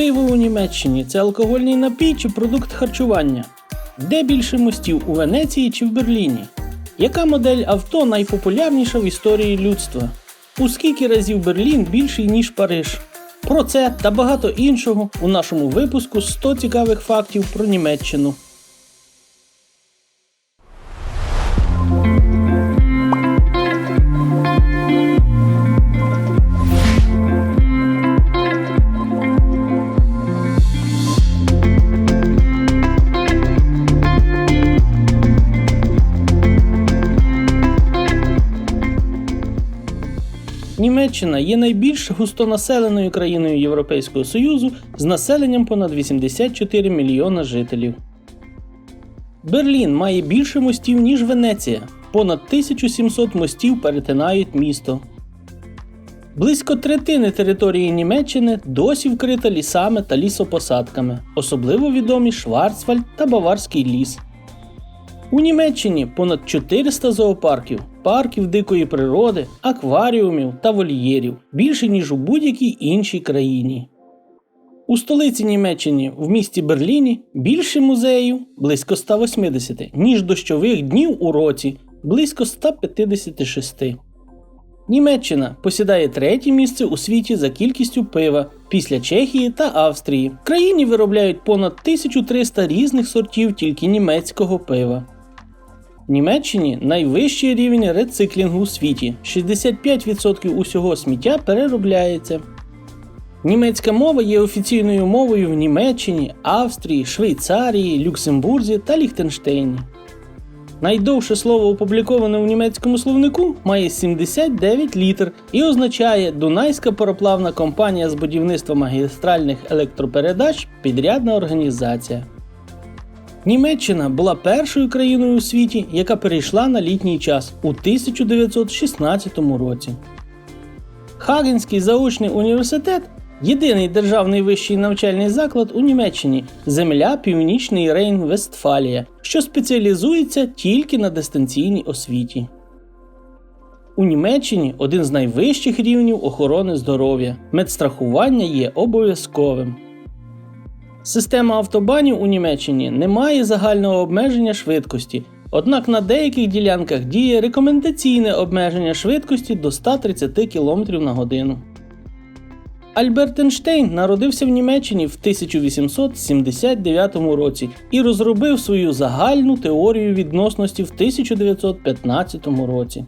Пиво у Німеччині це алкогольний напій чи продукт харчування. Де більше мостів у Венеції чи в Берліні? Яка модель авто найпопулярніша в історії людства? У скільки разів Берлін більший, ніж Париж? Про це та багато іншого у нашому випуску 100 цікавих фактів про Німеччину. Німеччина є найбільш густонаселеною країною Європейського Союзу з населенням понад 84 мільйона жителів. Берлін має більше мостів, ніж Венеція. Понад 1700 мостів перетинають місто. Близько третини території Німеччини досі вкрита лісами та лісопосадками, особливо відомі Шварцвальд та Баварський ліс. У Німеччині понад 400 зоопарків, парків дикої природи, акваріумів та вольєрів більше ніж у будь-якій іншій країні. У столиці Німеччини в місті Берліні більше музеїв близько 180, ніж дощових днів у році близько 156. Німеччина посідає третє місце у світі за кількістю пива після Чехії та Австрії. В країні виробляють понад 1300 різних сортів тільки німецького пива. В Німеччині найвищий рівень рециклінгу у світі 65% усього сміття переробляється. Німецька мова є офіційною мовою в Німеччині, Австрії, Швейцарії, Люксембурзі та Ліхтенштейні. Найдовше слово, опубліковане у німецькому словнику, має 79 літер і означає Дунайська пароплавна компанія з будівництва магістральних електропередач підрядна організація. Німеччина була першою країною у світі, яка перейшла на літній час у 1916 році. Хагенський заочний університет єдиний державний вищий навчальний заклад у Німеччині земля Північний Рейн Вестфалія, що спеціалізується тільки на дистанційній освіті. У Німеччині один з найвищих рівнів охорони здоров'я. Медстрахування є обов'язковим. Система автобанів у Німеччині не має загального обмеження швидкості, однак на деяких ділянках діє рекомендаційне обмеження швидкості до 130 км на годину. Альберт Ейнштейн народився в Німеччині в 1879 році і розробив свою загальну теорію відносності в 1915 році.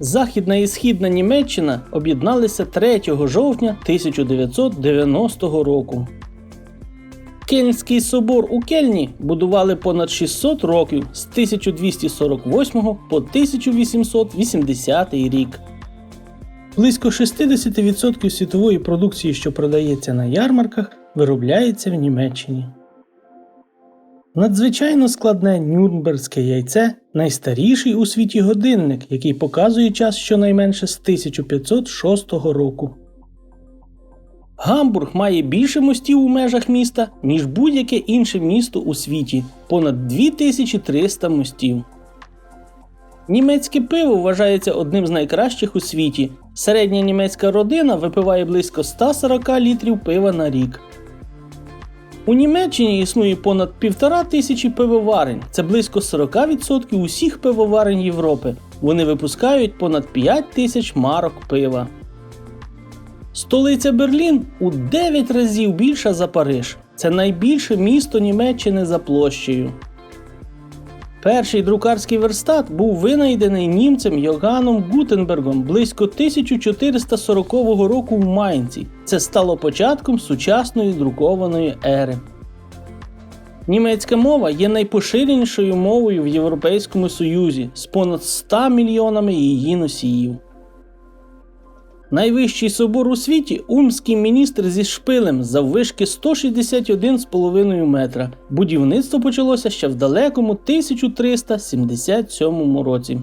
Західна і східна Німеччина об'єдналися 3 жовтня 1990 року. Кельнський собор у Кельні будували понад 600 років з 1248 по 1880 рік. Близько 60% світової продукції, що продається на ярмарках, виробляється в Німеччині. Надзвичайно складне Нюрнберзьке яйце найстаріший у світі годинник, який показує час щонайменше з 1506 року. Гамбург має більше мостів у межах міста, ніж будь-яке інше місто у світі понад 2300 мостів. Німецьке пиво вважається одним з найкращих у світі. Середня німецька родина випиває близько 140 літрів пива на рік. У Німеччині існує понад півтора тисячі пивоварень. Це близько 40% усіх пивоварень Європи. Вони випускають понад 5 тисяч марок пива. Столиця Берлін у 9 разів більша за Париж. Це найбільше місто Німеччини за площею. Перший друкарський верстат був винайдений німцем Йоганном Гутенбергом близько 1440 року в Майнці. Це стало початком сучасної друкованої ери. Німецька мова є найпоширенішою мовою в Європейському Союзі з понад 100 мільйонами її носіїв. Найвищий собор у світі Ульмський міністр зі шпилем заввишки 161,5 метра. Будівництво почалося ще в далекому 1377 році.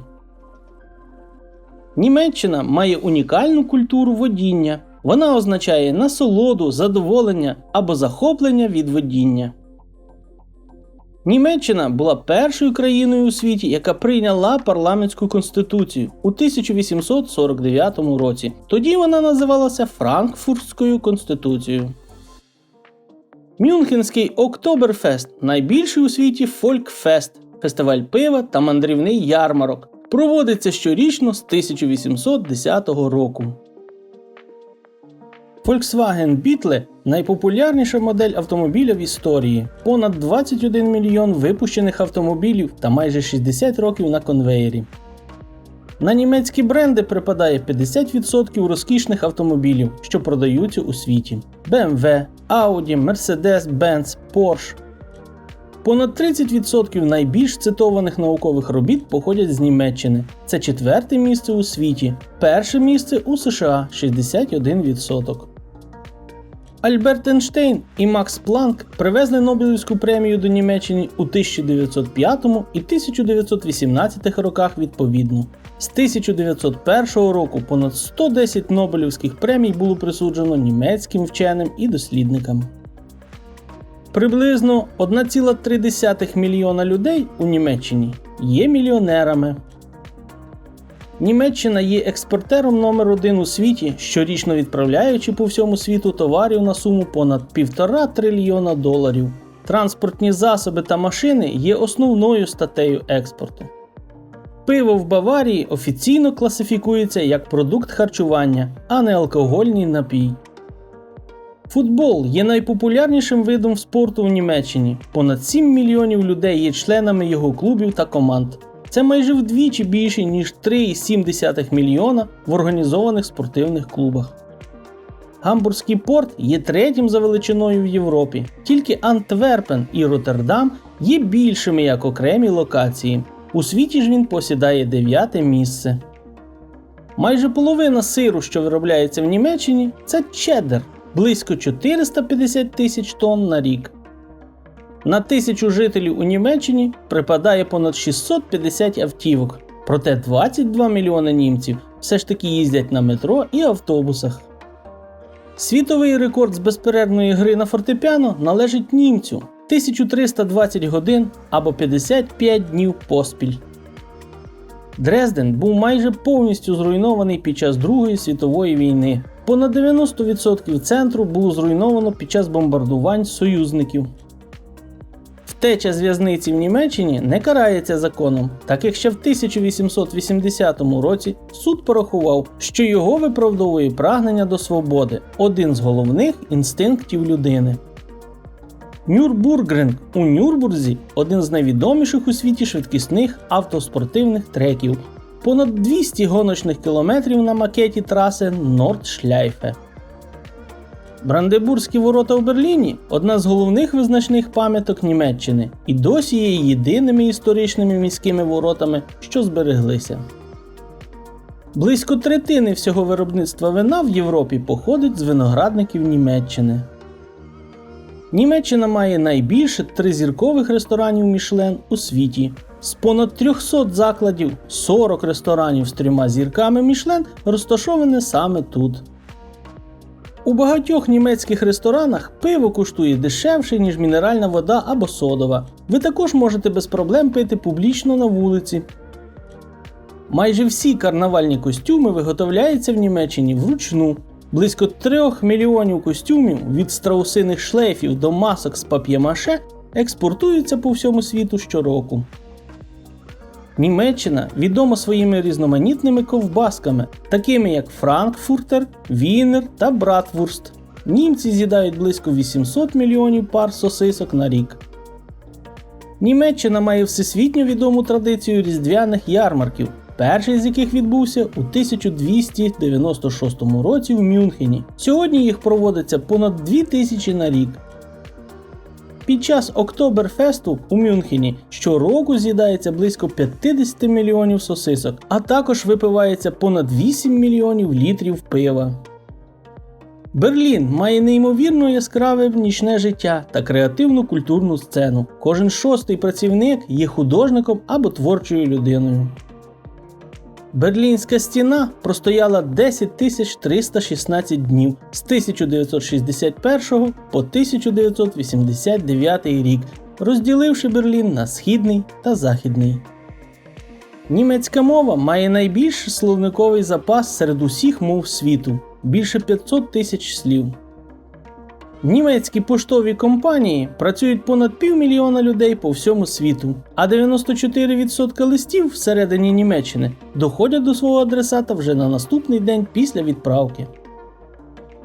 Німеччина має унікальну культуру водіння. Вона означає насолоду, задоволення або захоплення від водіння. Німеччина була першою країною у світі, яка прийняла парламентську конституцію у 1849 році. Тоді вона називалася Франкфуртською конституцією. Мюнхенський Октоберфест найбільший у світі фолькфест, фестиваль пива та мандрівний ярмарок. Проводиться щорічно з 1810 року. Volkswagen Beetle – найпопулярніша модель автомобіля в історії. Понад 21 мільйон випущених автомобілів та майже 60 років на конвеєрі. На німецькі бренди припадає 50% розкішних автомобілів, що продаються у світі: BMW, Audi, Mercedes-Benz, Porsche. Понад 30% найбільш цитованих наукових робіт походять з Німеччини. Це четверте місце у світі, перше місце у США 61%. Альберт Ейнштейн і Макс Планк привезли Нобелівську премію до Німеччини у 1905 і 1918 роках відповідно. З 1901 року понад 110 Нобелівських премій було присуджено німецьким вченим і дослідникам. Приблизно 1,3 мільйона людей у Німеччині є мільйонерами. Німеччина є експортером номер один у світі, щорічно відправляючи по всьому світу товарів на суму понад 1,5 трильйона доларів. Транспортні засоби та машини є основною статтею експорту. Пиво в Баварії офіційно класифікується як продукт харчування, а не алкогольний напій. Футбол є найпопулярнішим видом спорту в Німеччині. Понад 7 мільйонів людей є членами його клубів та команд. Це майже вдвічі більше, ніж 3,7 мільйона в організованих спортивних клубах. Гамбурзький порт є третім за величиною в Європі. Тільки Антверпен і Роттердам є більшими як окремі локації. У світі ж він посідає дев'яте місце. Майже половина сиру, що виробляється в Німеччині, це чеддер – близько 450 тисяч тонн на рік. На тисячу жителів у Німеччині припадає понад 650 автівок, проте 22 мільйони німців все ж таки їздять на метро і автобусах. Світовий рекорд з безперервної гри на фортепіано належить німцю 1320 годин або 55 днів поспіль. Дрезден був майже повністю зруйнований під час Другої світової війни. Понад 90% центру було зруйновано під час бомбардувань союзників. Втеча з в'язниці в Німеччині не карається законом, так як ще в 1880 році суд порахував, що його виправдовує прагнення до свободи один з головних інстинктів людини. Нюрбургринг у Нюрбурзі один з найвідоміших у світі швидкісних автоспортивних треків. Понад 200 гоночних кілометрів на макеті траси Нордшляйфе. Брандебурзькі ворота у Берліні одна з головних визначних пам'яток Німеччини і досі є єдиними історичними міськими воротами, що збереглися. Близько третини всього виробництва вина в Європі походить з виноградників Німеччини. Німеччина має найбільше тризіркових ресторанів Мішлен у світі. З понад 300 закладів 40 ресторанів з трьома зірками Мішлен розташоване саме тут. У багатьох німецьких ресторанах пиво коштує дешевше, ніж мінеральна вода або содова. Ви також можете без проблем пити публічно на вулиці. Майже всі карнавальні костюми виготовляються в Німеччині вручну. Близько 3 мільйонів костюмів від страусиних шлейфів до масок з пап'ємаше експортуються по всьому світу щороку. Німеччина відома своїми різноманітними ковбасками, такими як Франкфуртер, Вінер та Братвурст. Німці з'їдають близько 800 мільйонів пар сосисок на рік. Німеччина має всесвітньо відому традицію різдвяних ярмарків, перший з яких відбувся у 1296 році в Мюнхені. Сьогодні їх проводиться понад 2000 на рік. Під час Октоберфесту у Мюнхені щороку з'їдається близько 50 мільйонів сосисок, а також випивається понад 8 мільйонів літрів пива. Берлін має неймовірно яскраве нічне життя та креативну культурну сцену. Кожен шостий працівник є художником або творчою людиною. Берлінська стіна простояла 10 316 днів з 1961 по 1989 рік, розділивши Берлін на східний та західний. Німецька мова має найбільший словниковий запас серед усіх мов світу більше 500 тисяч слів. Німецькі поштові компанії працюють понад півмільйона людей по всьому світу, а 94% листів всередині Німеччини доходять до свого адресата вже на наступний день після відправки.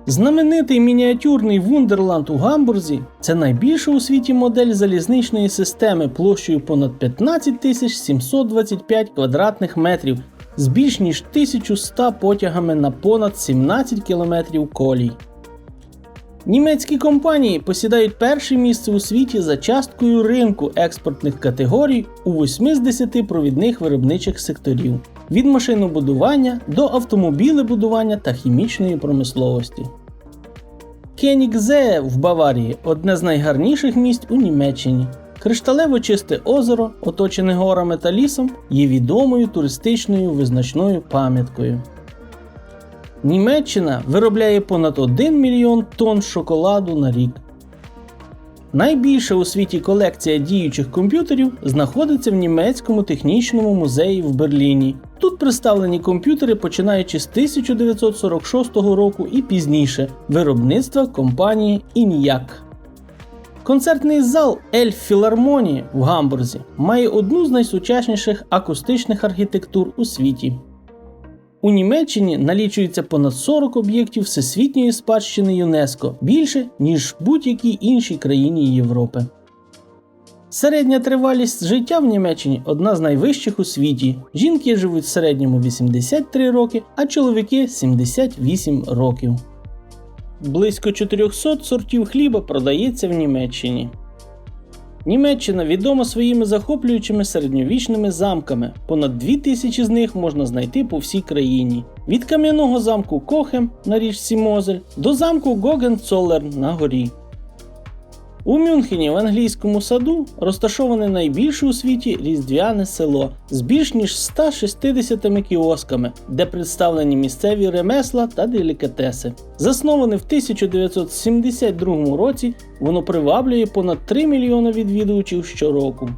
Знаменитий мініатюрний Вундерланд у Гамбурзі це найбільша у світі модель залізничної системи площею понад 15 725 квадратних метрів з більш ніж 1100 потягами на понад 17 кілометрів колій. Німецькі компанії посідають перше місце у світі за часткою ринку експортних категорій у 8 з 10 провідних виробничих секторів від машинобудування до автомобілебудування та хімічної промисловості. Кенігзе в Баварії одне з найгарніших місць у Німеччині. Кришталево чисте озеро, оточене горами та лісом, є відомою туристичною визначною пам'яткою. Німеччина виробляє понад 1 мільйон тонн шоколаду на рік. Найбільша у світі колекція діючих комп'ютерів знаходиться в німецькому технічному музеї в Берліні. Тут представлені комп'ютери починаючи з 1946 року і пізніше виробництва компанії Ін'як. Концертний зал Ельф Філармонії в Гамбурзі має одну з найсучасніших акустичних архітектур у світі. У Німеччині налічується понад 40 об'єктів всесвітньої спадщини ЮНЕСКО більше, ніж в будь-якій іншій країні Європи. Середня тривалість життя в Німеччині одна з найвищих у світі. Жінки живуть в середньому 83 роки, а чоловіки 78 років. Близько 400 сортів хліба продається в Німеччині. Німеччина відома своїми захоплюючими середньовічними замками. Понад 2000 з них можна знайти по всій країні. Від кам'яного замку Кохем на річці Мозель до замку Гогенцоллерн на горі. У Мюнхені в англійському саду розташоване найбільше у світі різдвяне село з більш ніж 160 кіосками, де представлені місцеві ремесла та делікатеси. Засноване в 1972 році, воно приваблює понад 3 мільйони відвідувачів щороку.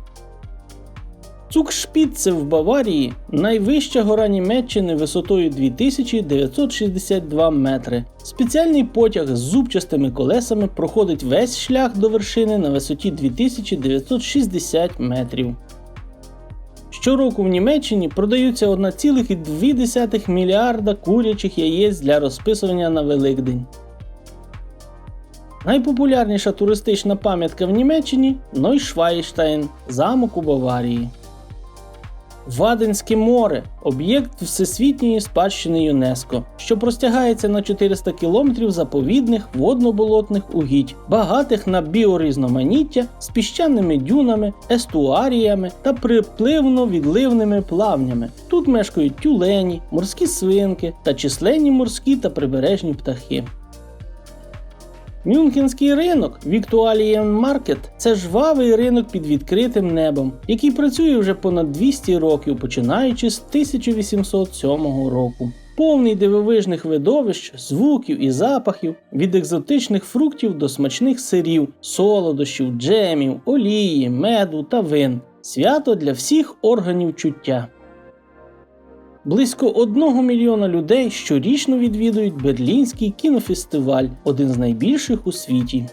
Цукшпіце в Баварії найвища гора Німеччини висотою 2962 метри. Спеціальний потяг з зубчастими колесами проходить весь шлях до вершини на висоті 2960 метрів. Щороку в Німеччині продаються 1,2 мільярда курячих яєць для розписування на Великдень. Найпопулярніша туристична пам'ятка в Німеччині Нойшвайштайн, замок у Баварії. Ваденське море об'єкт всесвітньої спадщини ЮНЕСКО, що простягається на 400 кілометрів заповідних водно-болотних угідь, багатих на біорізноманіття з піщаними дюнами, естуаріями та припливно-відливними плавнями. Тут мешкають тюлені, морські свинки та численні морські та прибережні птахи. Мюнхенський ринок Віктуалієн Маркет це жвавий ринок під відкритим небом, який працює вже понад 200 років, починаючи з 1807 року. Повний дивовижних видовищ, звуків і запахів від екзотичних фруктів до смачних сирів, солодощів, джемів, олії, меду та вин. Свято для всіх органів чуття. Близько одного мільйона людей щорічно відвідують Берлінський кінофестиваль, один з найбільших у світі.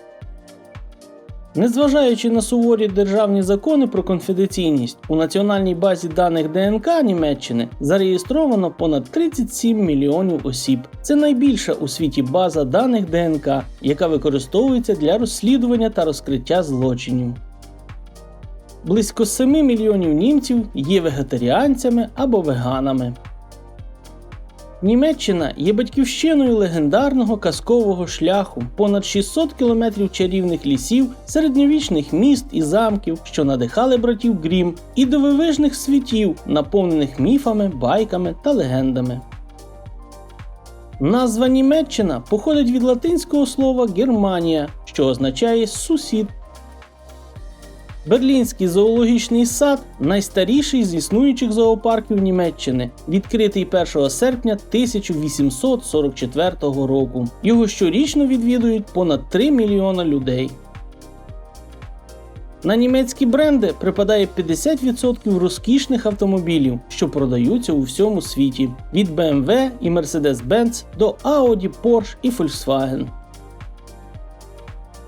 Незважаючи на суворі державні закони про конфіденційність, у національній базі даних ДНК Німеччини зареєстровано понад 37 мільйонів осіб. Це найбільша у світі база даних ДНК, яка використовується для розслідування та розкриття злочинів. Близько 7 мільйонів німців є вегетаріанцями або веганами. Німеччина є батьківщиною легендарного казкового шляху, понад 600 кілометрів чарівних лісів, середньовічних міст і замків, що надихали братів Грім, і дивовижних світів, наповнених міфами, байками та легендами. Назва Німеччина походить від латинського слова Германія, що означає сусід. Берлінський зоологічний сад найстаріший з існуючих зоопарків Німеччини, відкритий 1 серпня 1844 року. Його щорічно відвідують понад 3 мільйона людей. На німецькі бренди припадає 50% розкішних автомобілів, що продаються у всьому світі: від BMW і Mercedes-Benz до Audi, Porsche і Volkswagen.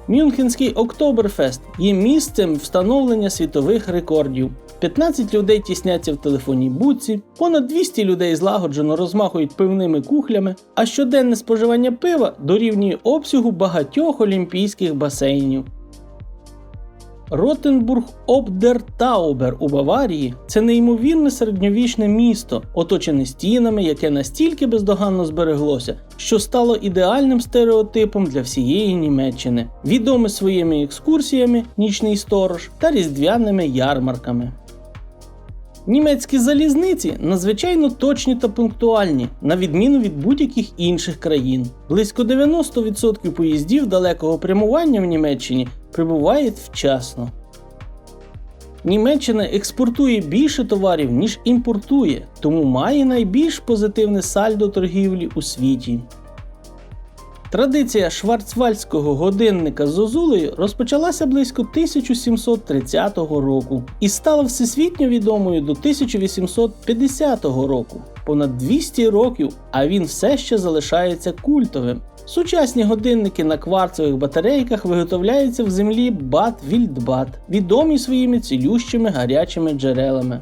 Мюнхенський Октоберфест є місцем встановлення світових рекордів. 15 людей тісняться в телефонній будці, понад 200 людей злагоджено розмахують пивними кухлями, а щоденне споживання пива дорівнює обсягу багатьох олімпійських басейнів. Ротенбург Обдертаубер у Баварії це неймовірне середньовічне місто, оточене стінами, яке настільки бездоганно збереглося, що стало ідеальним стереотипом для всієї Німеччини, відоме своїми екскурсіями, нічний сторож та різдвяними ярмарками. Німецькі залізниці надзвичайно точні та пунктуальні, на відміну від будь-яких інших країн. Близько 90% поїздів далекого прямування в Німеччині прибувають вчасно. Німеччина експортує більше товарів, ніж імпортує, тому має найбільш позитивне сальдо торгівлі у світі. Традиція шварцвальдського годинника з зозулею розпочалася близько 1730 року і стала всесвітньо відомою до 1850 року. Понад 200 років, а він все ще залишається культовим. Сучасні годинники на кварцевих батарейках виготовляються в землі Бад Вільдбад, відомі своїми цілющими гарячими джерелами.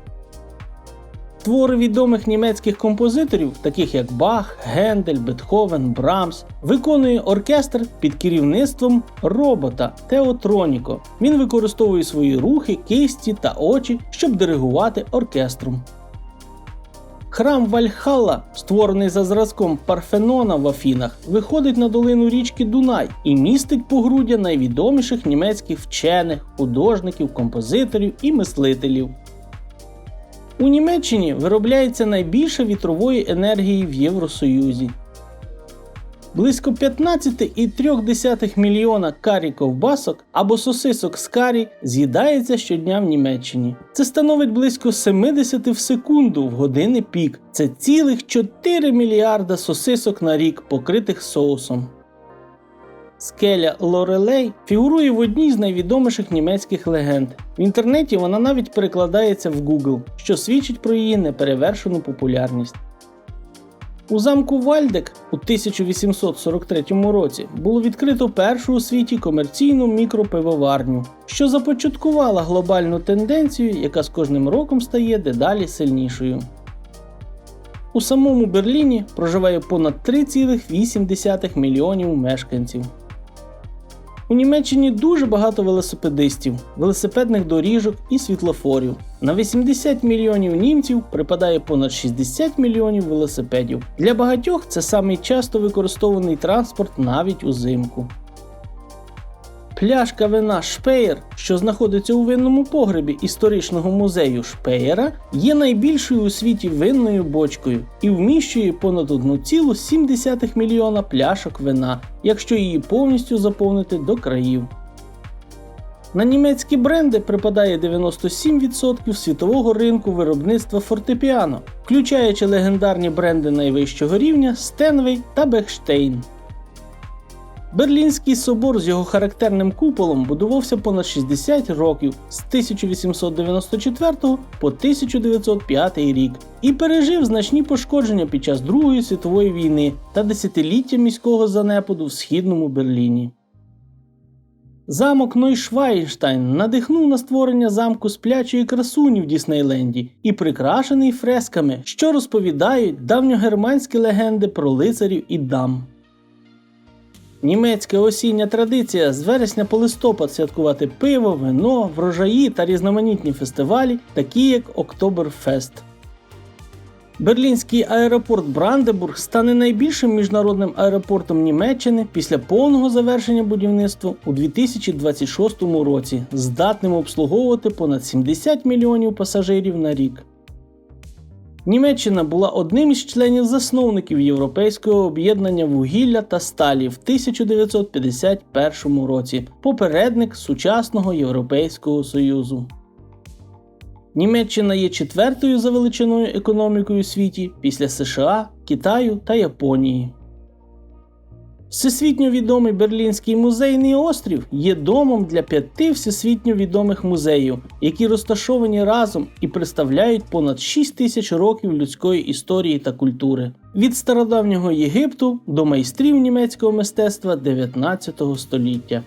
Твори відомих німецьких композиторів, таких як Бах, Гендель, Бетховен, Брамс, виконує оркестр під керівництвом робота Теотроніко. Він використовує свої рухи, кисті та очі, щоб диригувати оркестром. Храм Вальхалла, створений за зразком Парфенона в Афінах, виходить на долину річки Дунай і містить погруддя найвідоміших німецьких вчених, художників, композиторів і мислителів. У Німеччині виробляється найбільше вітрової енергії в Євросоюзі. Близько 15,3 мільйона карі ковбасок або сосисок з карі з'їдається щодня в Німеччині. Це становить близько 70 в секунду в години пік. Це цілих 4 мільярда сосисок на рік, покритих соусом. Скеля Лорелей фігурує в одній з найвідоміших німецьких легенд. В інтернеті вона навіть перекладається в Google, що свідчить про її неперевершену популярність. У замку Вальдек у 1843 році було відкрито першу у світі комерційну мікропивоварню, що започаткувала глобальну тенденцію, яка з кожним роком стає дедалі сильнішою. У самому Берліні проживає понад 3,8 мільйонів мешканців. У Німеччині дуже багато велосипедистів, велосипедних доріжок і світлофорів. На 80 мільйонів німців припадає понад 60 мільйонів велосипедів. Для багатьох це самий часто використовуваний транспорт навіть узимку. Пляшка вина Шпеєр, що знаходиться у винному погребі історичного музею Шпеєра, є найбільшою у світі винною бочкою і вміщує понад 1,7 мільйона пляшок вина, якщо її повністю заповнити до країв. На німецькі бренди припадає 97% світового ринку виробництва фортепіано, включаючи легендарні бренди найвищого рівня Стенвей та Бехштейн. Берлінський собор з його характерним куполом будувався понад 60 років з 1894 по 1905 рік і пережив значні пошкодження під час Другої світової війни та десятиліття міського занепаду в східному Берліні. Замок Нойшвайнштайн надихнув на створення замку сплячої красуні в Діснейленді і прикрашений фресками, що розповідають давньогерманські легенди про лицарів і дам. Німецька осіння традиція з вересня по листопад святкувати пиво, вино, врожаї та різноманітні фестивалі, такі як Октоберфест. Берлінський аеропорт Брандебург стане найбільшим міжнародним аеропортом Німеччини після повного завершення будівництва у 2026 році, здатним обслуговувати понад 70 мільйонів пасажирів на рік. Німеччина була одним із членів засновників Європейського об'єднання вугілля та сталі в 1951 році, попередник сучасного Європейського Союзу. Німеччина є четвертою за величиною економікою у світі після США, Китаю та Японії. Всесвітньо відомий Берлінський музейний острів є домом для п'яти всесвітньо відомих музеїв, які розташовані разом і представляють понад 6 тисяч років людської історії та культури від стародавнього Єгипту до майстрів німецького мистецтва 19 століття.